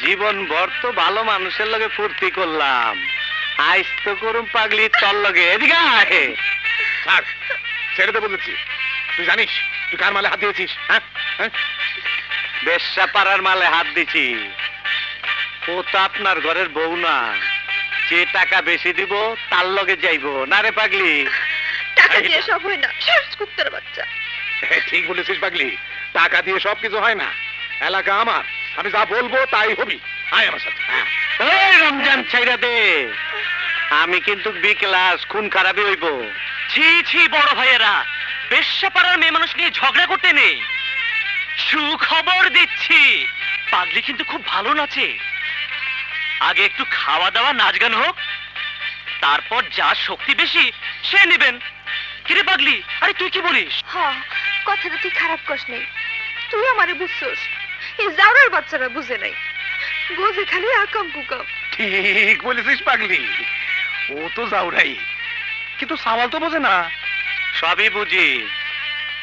জীবন ভর তো ভালো মানুষের লগে ফুর্তি করলাম। আইস তো করুম পাগলি তোর লগে। এদিকে আয়। ছাড় ছেড়ে দে বলেছি। তুই জানিস তুই কার মালে হাত দিয়েছিস হ্যাঁ? হ্যাঁ? বেশ্যা পাড়ার মালে হাত দিছি। ও তো আপনার ঘরের বউ না। যে টাকা বেশি দিব তার লগে যাইবো। না রে পাগলি? টাকা দিয়ে সব হয় না কুত্তার বাচ্চা। ঠিক বলেছিস পাগলি। টাকা দিয়ে সব কিছু হয় না। এলাকা আমার। আমি যা বলব তাই হবি। আয় আমার সাথে। হ্যাঁ। এই রমজান ছাইরা দে। আমি কিন্তু বি ক্লাস খুন খারাপই হইব। ছি ছি বড় ভাইয়েরা। বেশ্যা পাড়ার মেয়ে মানুষ নিয়ে ঝগড়া করতে নেই। সুখবর দিচ্ছি। পাগলি কিন্তু খুব ভালো নাচে। আগে একটু খাওয়া দাওয়া নাচ গান হোক। তারপর যা শক্তি বেশি সে নেবেন। কিরে পাগলি আরে তুই কি বলিস? হ কথাটা তুই খারাপ কস নেই। তুই আমারে বুঝছস। এই জাউরার বাচ্চারা বুঝে নাই। বুঝে খালি আকাম কুকাম। ঠিক বলেছিস পাগলি। ও তো যাওরাই কিন্তু সাওয়াল তো বোঝে না। সবই বুঝি।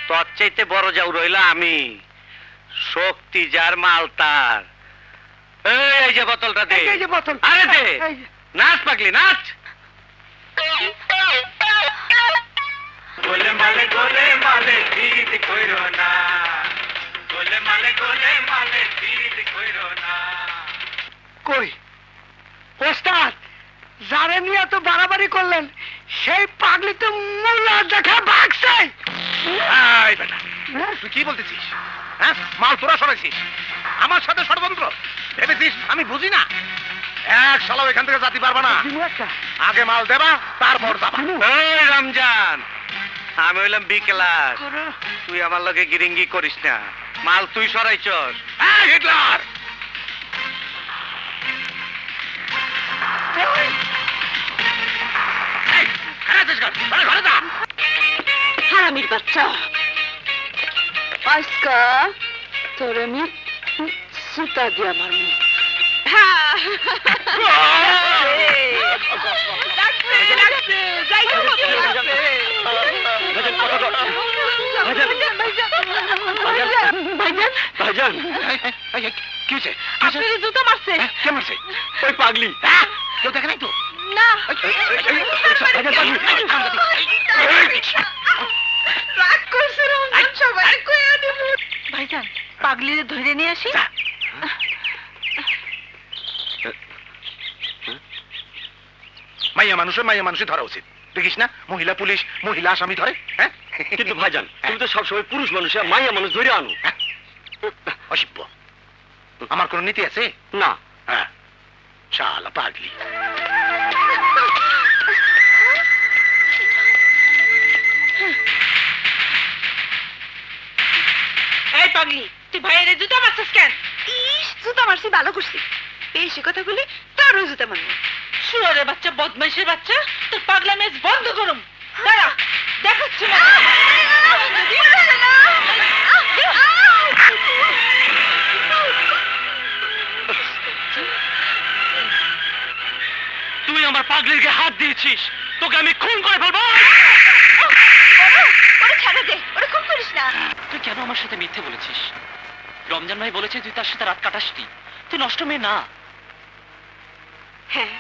তোর চাইতে বড় যাও রইলা আমি। শক্তি যার মাল তার। এই, এই যে বোতলটা দে। এই যে বোতল। আরে দে। নাচ পাগলি নাচ। গোলে মালে গোলে মালে কইরো না। গোলে মালে গোলে মালে জিদ কইরো না। কই? ওস্তাদ যারে নিয়ে তো বাড়াবাড়ি করলেন সেই পাগলি তো মোল্লা দেখা ভাগছে এই বেটা, তুই কি বলতেছিস? হ্যাঁ? মাল তোরা সরাইছিস। আমার সাথে ষড়যন্ত্র? ভেবেছিস? আমি বুঝি না। এক সালাও এখান থেকে জাতি পারবা না। আগে মাল দেবা তারপর যাবা এই রমজান আমি হইলাম বি ক্লাস। তুই আমার লগে গিরিঙ্গি করিস না। মাল তুই সরাইছস এই হিটলার। হারামির বাচ্চা আজকা তোর আমি সুতা দিয়ে আমার মুখ ভাইজান এই, এই, হয়েছে? কি হয়েছে? আপনার জুতো মারছে হ্যাঁ, কে মারছে? ওই পাগলি হ্যাঁ? কেউ দেখে নাই তো? না ভাইজান, রাগ করছে সবাই দিব ভাইজান পাগলিরে ধরে নিয়ে আসি। মাইয়া মানুষের মাইয়া মানুষই ধরা উচিত দেখিস না মহিলা পুলিশ মহিলা আসামি ধরে হ্যাঁ কিন্তু ভাইজান তুমি তো সবসময় পুরুষ মানুষ আর মাইয়া মানুষ ধরে আনো অসিব্য আমার কোনো নীতি আছে? না। হ্যাঁ। শালা পাগলি। এই পাগলি তুই ভাইয়ের জুতো মারছিস কেন? ইস জুতো মারছি ভালো করছি। বেশি কথা বলি তোরও জুতো মারবো। শুয়ারের বাচ্চা বদমাইশের বাচ্চা তোর পাগলা মেজ বন্ধ করুম। দাঁড়া দেখাচ্ছি না। আমার পাগলির গায়ে হাত দিয়েছিস? তোকে আমি খুন করে ফেলব। ওরে ছেড়ে দে ওরে খুব করিস না। তুই কেন আমার সাথে মিথ্যে বলেছিস? রমজান ভাই বলেছে তুই তার সাথে রাত কাটাসনি। তুই নষ্ট মেয়ে না। হ্যাঁ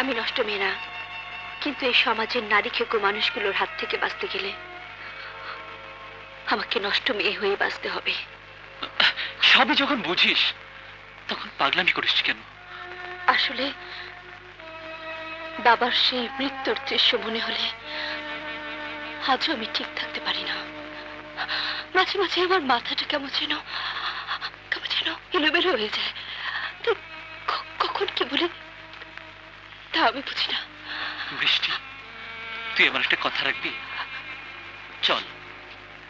আমি নষ্ট মেয়ে না। কিন্তু এই সমাজের নারী খেকো মানুষগুলোর হাত থেকে বাঁচতে গেলে আমাকে নষ্ট মেয়ে হয়ে বাঁচতে হবে। সবই যখন বুঝিস তখন পাগলামি করিস কেন? আসলে বাবার সেই মৃত্যুর দৃশ্য মনে হলে আজও আমি ঠিক থাকতে পারি না। মাঝে মাঝে আমার মাথাটা কেমন যেন কেমন যেন এলোমেলো হয়ে যায়। কখন কি বলে তা আমি বুঝি না। বৃষ্টি তুই আমার একটা কথা রাখবি? চল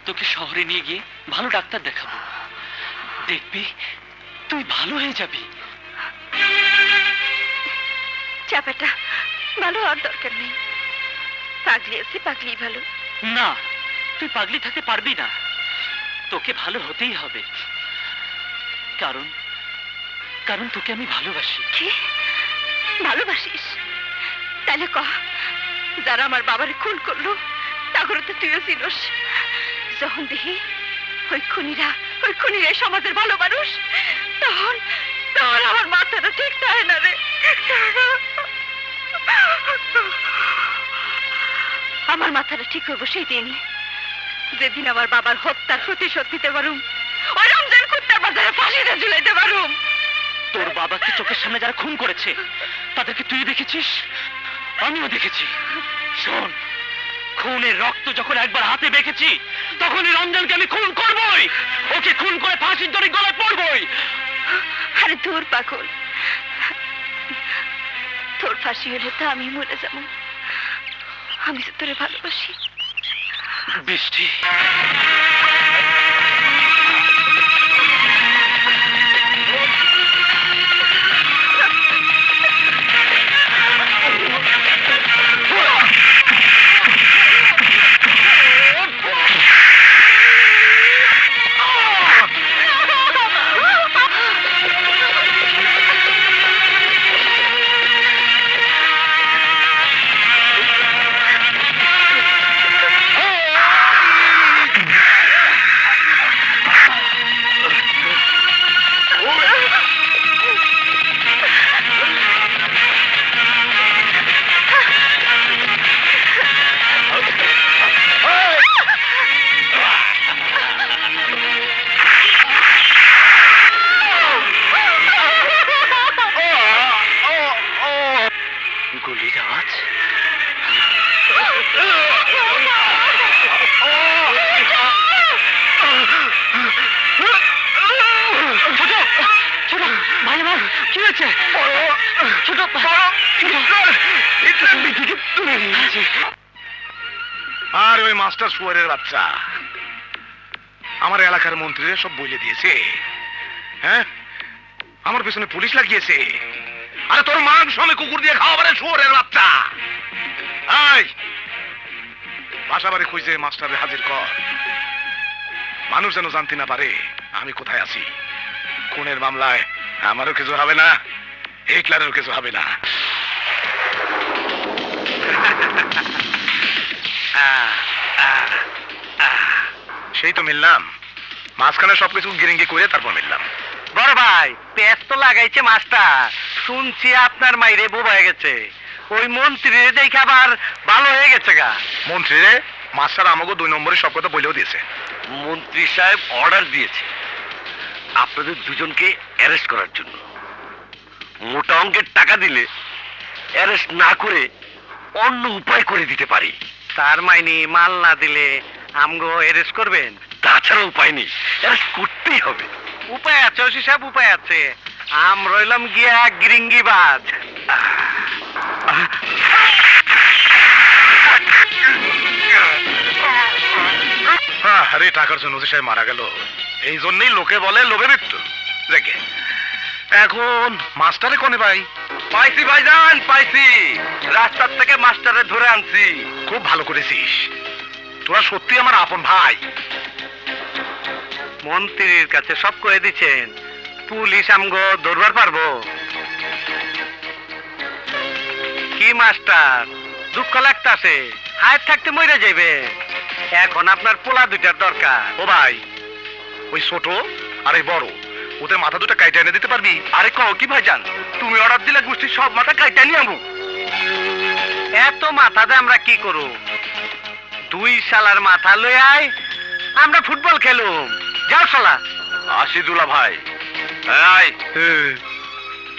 তোকে শহরে নিয়ে গিয়ে ভালো ডাক্তার দেখাবো। দেখবি তুই ভালো হয়ে যাবি। চাপাটা ভালো হওয়ার দরকার নেই। পাগলি আছে পাগলি ভালো। না তুই পাগলি থাকতে পারবি না। তোকে ভালো হতেই হবে। কারণ কারণ তোকে আমি ভালোবাসি। কি? ভালোবাসিস? তাহলে কহ যারা আমার বাবার খুন করল তাগরে তো তুইও চিনস। যখন দেখি ওই খুনিরা ওই খুনিরা সমাজের ভালো মানুষ তখন তখন আমার মাথাটা ঠিক থাকে না রে। আমার মাথাটা ঠিক করব সেই দিনই যেদিন আমার বাবার হত্যার প্রতিশোধ দিতে পারুম ওই রমজান কুত্তার বাজারে ফাঁসিতে ঝুলাইতে পারুম। তোর বাবাকে চোখের সামনে যারা খুন করেছে তাদেরকে তুই দেখেছিস? আমিও দেখেছি। শোন খুনের রক্ত যখন একবার হাতে দেখেছি তখনই রমজানকে আমি খুন করবই। ওকে খুন করে ফাঁসির দড়ি গলায় পড়বই আরে তোর পাগল। তোর ফাঁসি হলে তো আমি মরে যাব। আমি তো তোরে ভালোবাসি। বৃষ্টি। হয়েছে ছোট আর ওই মাস্টার সুয়ারের বাচ্চা। আমার এলাকার মন্ত্রীরা সব বলে দিয়েছে। হ্যাঁ? আমার পেছনে পুলিশ লাগিয়েছে। আরে তোর মাংস আমি কুকুর দিয়ে খাওয়াবারে শুয়োরের বাচ্চা। আয় বাসা বাড়ি খুঁজে মাস্টারে হাজির কর। মানুষ যেন জানতে না পারে আমি কোথায় আছি। খুনের মামলায় আমারও কিছু হবে না হিটলারেরও কিছু হবে না। সেই তো মিললাম। মাঝখানে সবকিছু গিরিঙ্গি করে তারপর মিললাম। বড় ভাই পেঁচ তো লাগাইছে মাস্টার। শুনছি আপনার মাইরে বোবা হয়ে গেছে। ওই মন্ত্রী দেখে আবার ভালো হয়ে গেছে গা। মন্ত্রী রে মাস্টার আমাকে দুই নম্বরে সব কথা বলেও দিয়েছে। মন্ত্রী সাহেব অর্ডার দিয়েছে। আপনাদের দুজনকে অ্যারেস্ট করার জন্য। মোটা অঙ্কের টাকা দিলে অ্যারেস্ট না করে অন্য উপায় করে দিতে পারি। তার মাইনি মাল না দিলে আমগো অ্যারেস্ট করবেন? তাছাড়া উপায় নেই। অ্যারেস্ট করতেই হবে। উপায় আছে ওসি সাহেব উপায় আছে। আম রইলাম গিয়া গিরিঙ্গিবাজ। হ্যাঁ আরে টাকার জন্য যে সাহেব মারা গেল। এই জন্যই লোকে বলে লোভে মৃত্যু। দেখে। এখন মাস্টারে কোনে ভাই? পাইছি ভাইজান পাইছি। রাস্তার থেকে মাস্টারে ধরে আনছি। খুব ভালো করেছিস। তোরা সত্যি আমার আপন ভাই। মন্ত্রীর কাছে সব করে দিচ্ছেন। পুলিশ আমগো ধরবার পারব। কি মাস্টার? দুঃখ লাগতাছে। হায়াত থাকতে মরে যাইবে। এখন আপনার পোলা দুইটার দরকার। ও ভাই ওই ছোট আর এই বড়। ওদের মাথা দুটো কাইটা এনে দিতে পারবি? আরে কও কি ভাইজান? তুমি অর্ডার দিলে গোষ্ঠীর সব মাথা কাইটা নিয়ে আমু এত মাথা দিয়ে আমরা কি করু দুই সালার মাথা লই আয় আমরা ফুটবল খেলুম। যাও শালা। আসি দুলা ভাই আয়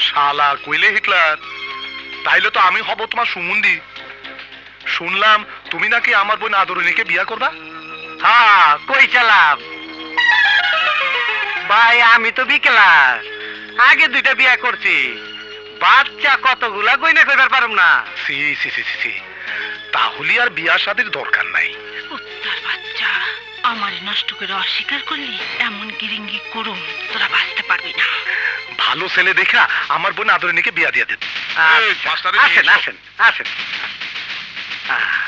শালা কইলে হিটলার। তাইলে তো আমি হব তোমার সুমন্দি শুনলাম তুমি নাকি আমার বোন আদরণীকে বিয়া করবা? হ্যাঁ কই চালাম? ভাই আমি তো বিকেলার আগে দুইটা বিয়া করছি। বাচ্চা কতগুলা গইনা কইবার পারুম না? সি সি সি সি, সি। তাহলে আর বিয়া শাদির দরকার নাই। উত্তর বাচ্চা আমারে নষ্ট করে অস্বীকার করলি এমন গিরিঙ্গি করুম তোরা বাঁচতে পারবি না। ভালো ছেলে দেখা আমার বোন আদরণীকে বিয়া দিয়ে দিত। আচ্ছা, আসেন আসেন আসেন। আহ,